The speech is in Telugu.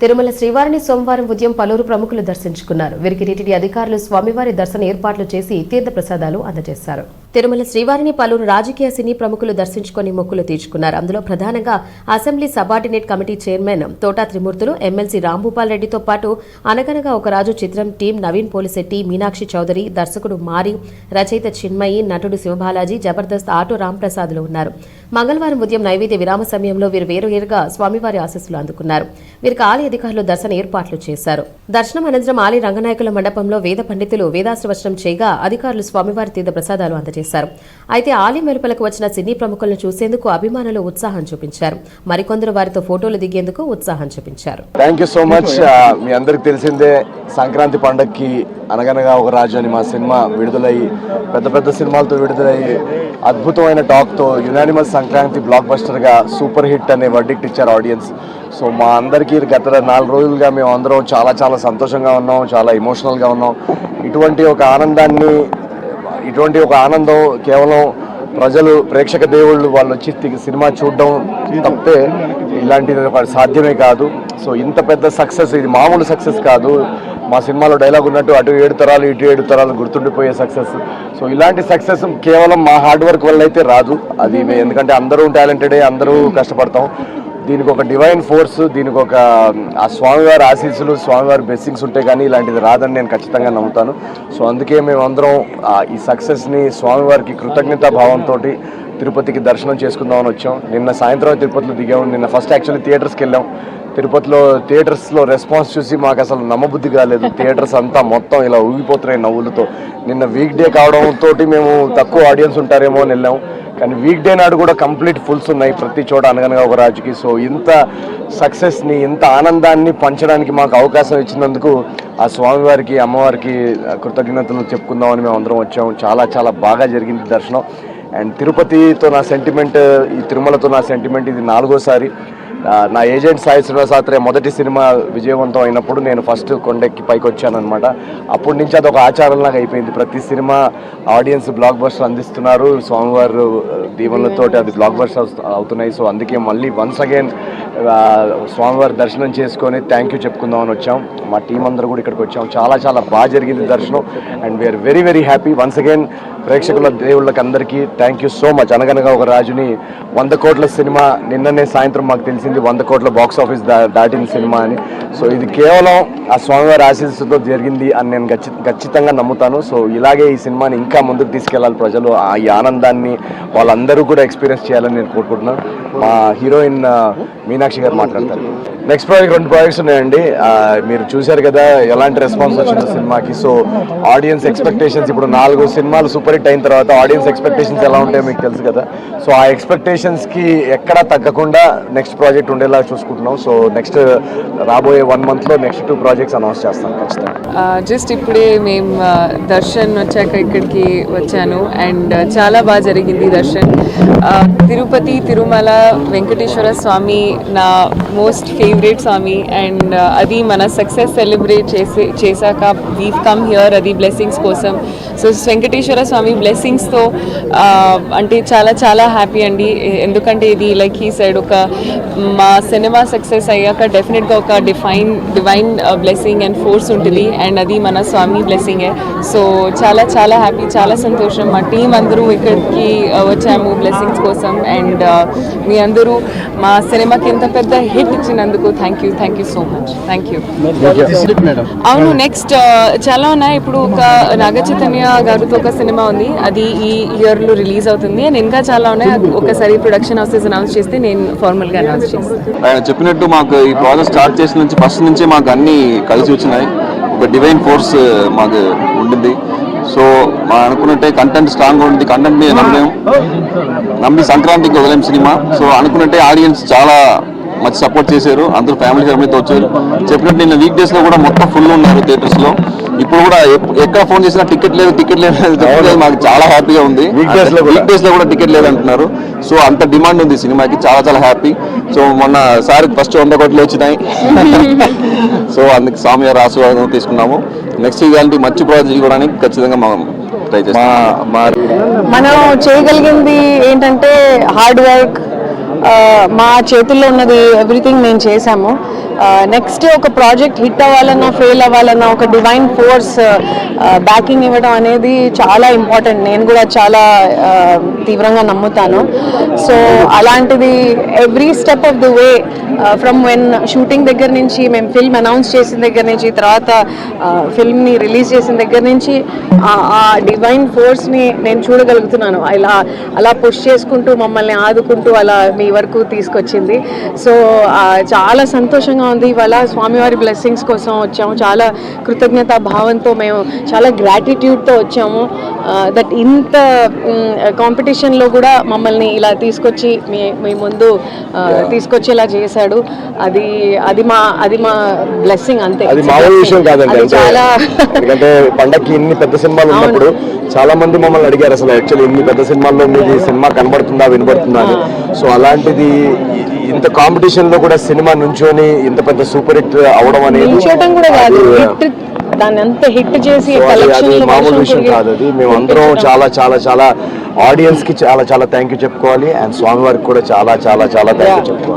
తిరుమల శ్రీవారిని సోమవారం ఉదయం పలువురు ప్రముఖులు దర్శించుకున్నారు. వీరికి టీటీడీ అధికారులు స్వామివారి దర్శన ఏర్పాట్లు చేసి తీర్థ ప్రసాదాలు అందజేశారు. తిరుమల శ్రీవారిని పలువురు రాజకీయ సినీ ప్రముఖులు దర్శించుకొని మొక్కులు తీర్చుకున్నారు. అందులో ప్రధానంగా assembly subordinate committee chairman Thota Trimurthulu MLC Rambhupal రెడ్డితో పాటు అనగనగా ఒక రాజు చిత్రం టీం నవీన్ పోలిశెట్టి మీనాక్షి చౌదరి దర్శకుడు మారి రచయిత చిన్మయి నటుడు శివబాలాజీ జబర్దస్త్ ఆటో రాంప్రసాద్లు ఉన్నారు. మంగళవారం ఉదయం నైవేద్య విరామ సమయంలో వీరు వేరువేరుగా స్వామివారి ఆశీస్సులు అందుకున్నారు. వీరికి ఆలయ అధికారులు దర్శన ఏర్పాట్లు చేశారు. దర్శనం అనంతరం ఆలయ రంగనాయకుల మండపంలో వేద పండితులు వేదాశ్రవచనం చేయగా అధికారులు స్వామివారి తీర్థ ప్రసాదాలు అందజేశారు. అయితే ఆలయం వెలుపలకు వచ్చిన సినీ ప్రముఖులను చూసేందుకు అభిమానులు ఉత్సాహం చూపించారు. మరికొందరు వారితో ఫోటోలు దిగేందుకు ఉత్సాహం చూపించారు. థ్యాంక్ యూ సో మచ్ మీ అందరికి తెలిసిందే సంక్రాంతి పండగకి అనగనగా ఒక రాజు అని మా సినిమా విడుదలయ్యి పెద్ద పెద్ద సినిమాలతో విడుదలయ్యి అద్భుతమైన టాక్తో యునానిమస్ సంక్రాంతి బ్లాక్ బస్టర్గా సూపర్ హిట్ అనే వర్డిక్ట్ ఇచ్చారు ఆడియన్స్ సో మా అందరికీ గత నాలుగు రోజులుగా మేము అందరం చాలా చాలా సంతోషంగా ఉన్నాం చాలా ఎమోషనల్గా ఉన్నాం. ఇటువంటి ఒక ఆనందాన్ని ఇటువంటి ఒక ఆనందం కేవలం ప్రజలు ప్రేక్షక దేవుళ్ళు వాళ్ళు వచ్చి సినిమా చూడడం తప్పే ఇలాంటిది సాధ్యమే కాదు. సో ఇంత పెద్ద సక్సెస్ ఇది మామూలు సక్సెస్ కాదు. మా సినిమాలో డైలాగ్ ఉన్నట్టు అటు ఏడు తరాలు ఇటు ఏడు తరాలు గుర్తుండిపోయే సక్సెస్. సో ఇలాంటి సక్సెస్ కేవలం మా హార్డ్ వర్క్ వల్ల అయితే రాదు. అది ఎందుకంటే అందరూ టాలెంటెడే అందరూ కష్టపడతాం. దీనికి ఒక డివైన్ ఫోర్స్ దీనికి ఒక ఆ స్వామివారి ఆశీస్సులు స్వామివారి బ్లెస్సింగ్స్ ఉంటే కానీ ఇలాంటిది రాదని నేను ఖచ్చితంగా నమ్ముతాను. సో అందుకే మేమందరం ఈ సక్సెస్ని స్వామివారికి కృతజ్ఞతా భావంతో తిరుపతికి దర్శనం చేసుకుందామని వచ్చాం. నిన్న సాయంత్రం తిరుపతిలో దిగాము. నిన్న ఫస్ట్ యాక్చువల్లీ థియేటర్స్కి వెళ్ళాం. తిరుపతిలో థియేటర్స్లో రెస్పాన్స్ చూసి మాకు అసలు నమ్మబుద్ధి కాలేదు. థియేటర్స్ అంతా మొత్తం ఇలా ఊగిపోతున్నాయి నవ్వులతో. నిన్న వీక్ డే కావడంతో మేము తక్కువ ఆడియన్స్ ఉంటారేమో అని వెళ్ళాం. కానీ వీక్ డే నాడు కూడా కంప్లీట్ ఫుల్స్ ఉన్నాయి ప్రతి చోట అనగనగా ఒక రాజుకి. సో ఇంత సక్సెస్ని ఇంత ఆనందాన్ని పంచడానికి మాకు అవకాశం ఇచ్చినందుకు ఆ స్వామివారికి అమ్మవారికి కృతజ్ఞతలు చెప్పుకుందామని మేము అందరం వచ్చాము. చాలా చాలా బాగా జరిగింది దర్శనం. అండ్ తిరుపతితో నా సెంటిమెంట్ ఈ తిరుమలతో నా సెంటిమెంట్ ఇది నాలుగోసారి. నా ఏజెంట్ సాయి శ్రీనివాసాత్రే మొదటి సినిమా విజయవంతం అయినప్పుడు నేను ఫస్ట్ కొండెక్కి పైకి వచ్చానమాట అప్పటి నుంచి అది ఒక ఆచారంలాగా అయిపోయింది. ప్రతి సినిమా ఆడియన్స్ బ్లాక్ బస్టర్ అందిస్తున్నారు. స్వామివారు దీవెనలతో అది బ్లాక్ బస్టర్ అవుతున్నాయి. సో అందుకే మళ్ళీ వన్స్ అగైన్ స్వామివారి దర్శనం చేసుకొని థ్యాంక్ యూ చెప్పుకుందామని వచ్చాం. మా టీం అందరూ కూడా ఇక్కడికి వచ్చాం. చాలా చాలా బాగా జరిగింది దర్శనం. And we are very very happy. Once again ప్రేక్షకుల దేవుళ్ళకి అందరికీ థ్యాంక్ యూ సో మచ్. అనగనగా ఒక రాజుని వంద కోట్ల సినిమా నిన్ననే సాయంత్రం మాకు తెలిసి చేసింది వంద కోట్ల బాక్స్ ఆఫీస్ దాటిన సినిమా అని. సో ఇది కేవలం ఆ స్వామివారి ఆశీస్సుతో జరిగింది అని నేను ఖచ్చితంగా నమ్ముతాను. సో ఇలాగే ఈ సినిమాని ఇంకా ముందుకు తీసుకెళ్ళాలి ప్రజలు. ఆ ఈ ఆనందాన్ని వాళ్ళందరూ కూడా ఎక్స్పీరియన్స్ చేయాలని నేను కోరుకుంటున్నాను. మా హీరోయిన్ మీనాక్షి గారు మాట్లాడతారు. నెక్స్ట్ ప్రాజెక్ట్ రెండు ప్రాజెక్ట్స్ ఉన్నాయండి. మీరు చూశారు కదా ఎలాంటి రెస్పాన్స్ వచ్చిందో సినిమాకి. సో ఆడియన్స్ ఎక్స్పెక్టేషన్స్ ఇప్పుడు నాలుగు సినిమాలు సూపర్ హిట్ అయిన తర్వాత ఆడియన్స్ ఎక్స్పెక్టేషన్స్ ఎలా ఉంటాయో మీకు తెలుసు కదా. సో ఆ ఎక్స్పెక్టేషన్స్కి ఎక్కడా తగ్గకుండా నెక్స్ట్ ప్రాజెక్ట్ ఉండేలా చూసుకుంటున్నాం. సో నెక్స్ట్ uh, రాబోయే వన్ మంత్లో నెక్స్ట్ టూ ప్రాజెక్ట్స్ అనౌన్స్ చేస్తాం ఖచ్చితంగా. జస్ట్ ఇప్పుడే మేము దర్శన్ వచ్చాక ఇక్కడికి వచ్చాను. అండ్ చాలా బాగా జరిగింది దర్శన్. తిరుపతి తిరుమల వెంకటేశ్వర స్వామి నా మోస్ట్ ఫేవరెట్ స్వామి. అండ్ అది మన సక్సెస్ సెలబ్రేట్ చేసి చేశాక వీ కమ్ హియర్ అది బ్లెస్సింగ్స్ కోసం. సో వెంకటేశ్వర స్వామి బ్లెస్సింగ్స్తో అంటే చాలా చాలా హ్యాపీ అండి. ఎందుకంటే ఇది లైక్ ఈ సైడ్ ఒక మా సినిమా సక్సెస్ అయ్యాక డెఫినెట్గా ఒక define divine blessing and force ఉంటుంది. అండ్ అది మన స్వామి బ్లెస్సింగే సో చాలా చాలా హ్యాపీ చాలా సంతోషం. మా టీం అందరూ ఇక్కడికి uh, వచ్చాము బ్లెస్సింగ్స్ కోసం. అండ్ uh, మీ అందరూ మా సినిమాకి ఎంత పెద్ద హిట్ ఇచ్చినందుకు thank you thank you so much thank you అవును నెక్స్ట్ uh, చాలా ఉన్నాయి. ఇప్పుడు ఒక నాగ చైతన్య గారితో ఒక సినిమా ఉంది. అది ఈ ఇయర్లో రిలీజ్ అవుతుంది. అండ్ ఇంకా చాలా ఉన్నాయి. అది ఒకసారి ప్రొడక్షన్ హౌసెస్ అనౌన్స్ చేస్తే నేను ఫార్మల్గా అనౌన్స్ చేస్తాను ఆయన చెప్పినట్టు మాకు ఈ ప్రాజెక్ట్ స్టార్ట్ చేసిన నుంచి ఫస్ట్ నుంచి మాకు అన్ని కలిసి వచ్చినాయి. ఒక డివైన్ ఫోర్స్ మాకు ఉండింది. సో మా అనుకున్నట్టే కంటెంట్ స్ట్రాంగ్ ఉంది కంటెంట్ మీద నమ్మలేం నమ్మి సంక్రాంతికి వదిలేం సినిమా. సో అనుకున్నట్టే ఆడియన్స్ చాలా మంచి సపోర్ట్ చేశారు. అందరూ ఫ్యామిలీ ఫ్యామిలీతో వచ్చారు. చెప్పినట్టు నిన్న వీక్ డేస్లో కూడా మొత్తం ఫుల్ ఉన్నారు థియేటర్స్లో. ఇప్పుడు కూడా ఎక్కడ ఫోన్ చేసినా టికెట్ లేదు టికెట్ లేదు మాకు చాలా హ్యాపీగా ఉంది. Weekdays లో కూడా. వీక్ డేస్లో కూడా టికెట్ లేదు అంటున్నారు. సో అంత డిమాండ్ ఉంది సినిమాకి. చాలా చాలా హ్యాపీ సో మొన్న సార్ ఫస్ట్ వంద కోట్లు వచ్చినాయి. సో అందుకు స్వామి గారి ఆశీర్వాదం తీసుకున్నాము. నెక్స్ట్ ఇలాంటి మంచి ప్రాజెక్ట్ కూడా ఖచ్చితంగా మనం ట్రై చేస్తాం. మనం చేయగలిగింది ఏంటంటే హార్డ్ వర్క్ మా చేతుల్లో ఉన్నది ఎవ్రీథింగ్ మేము చేశాము. నెక్స్ట్ ఒక ప్రాజెక్ట్ హిట్ అవ్వాలన్నా ఫెయిల్ అవ్వాలన్నా ఒక డివైన్ ఫోర్స్ బ్యాకింగ్ ఇవ్వడం అనేది చాలా ఇంపార్టెంట్ నేను కూడా చాలా తీవ్రంగా నమ్ముతాను. సో అలాంటిది every step of the way from when shooting దగ్గర నుంచి మేము ఫిల్మ్ అనౌన్స్ చేసిన దగ్గర నుంచి తర్వాత ఫిల్మ్ని రిలీజ్ చేసిన దగ్గర నుంచి ఆ- డివైన్ ఫోర్స్ని నేను చూడగలుగుతున్నాను. ఇలా అలా పుష్ చేసుకుంటూ మమ్మల్ని ఆదుకుంటూ అలా మీ వరకు తీసుకొచ్చింది. సో చాలా సంతోషంగా ఉంది. ఇవాళ స్వామివారి బ్లెస్సింగ్స్ కోసం వచ్చాము. చాలా కృతజ్ఞత భావంతో మేము చాలా గ్రాటిట్యూడ్తో వచ్చాము. దట్ ఇంత కాంపిటీషన్లో కూడా మమ్మల్ని ఇలా తీసుకొచ్చి మీ మీ ముందు ఆ, తీసుకొచ్చేలా చేశాడు. అది అది మా అది మా బ్లెస్సింగ్ అంతే. అది మామూలు విషయం కాదండి. చాలా ఎందుకంటే పండక్కి ఇన్ని పెద్ద సినిమాలు ఉన్నప్పుడు చాలా మంది మమ్మల్ని అడిగారు అసలు యాక్చువల్లీ ఇన్ని పెద్ద సినిమాల్లో మీది సినిమా కనబడుతుందా వినబడుతుందా అని. సో అలాంటిది ఇంత కాంపిటీషన్లో కూడా సినిమా నుంచొని ఇంత పెద్ద సూపర్ హిట్ అవడం అనేది కూడా కాదు. దాన్ని అంత హిట్ చేసి మామూలు విషయం కాదు అది. మేము అందరం చాలా చాలా చాలా ఆడియన్స్కి చాలా చాలా థ్యాంక్ యూ చెప్పుకోవాలి. అండ్ స్వామి వారికి కూడా చాలా చాలా చాలా థ్యాంక్ యూ చెప్పుకోవాలి.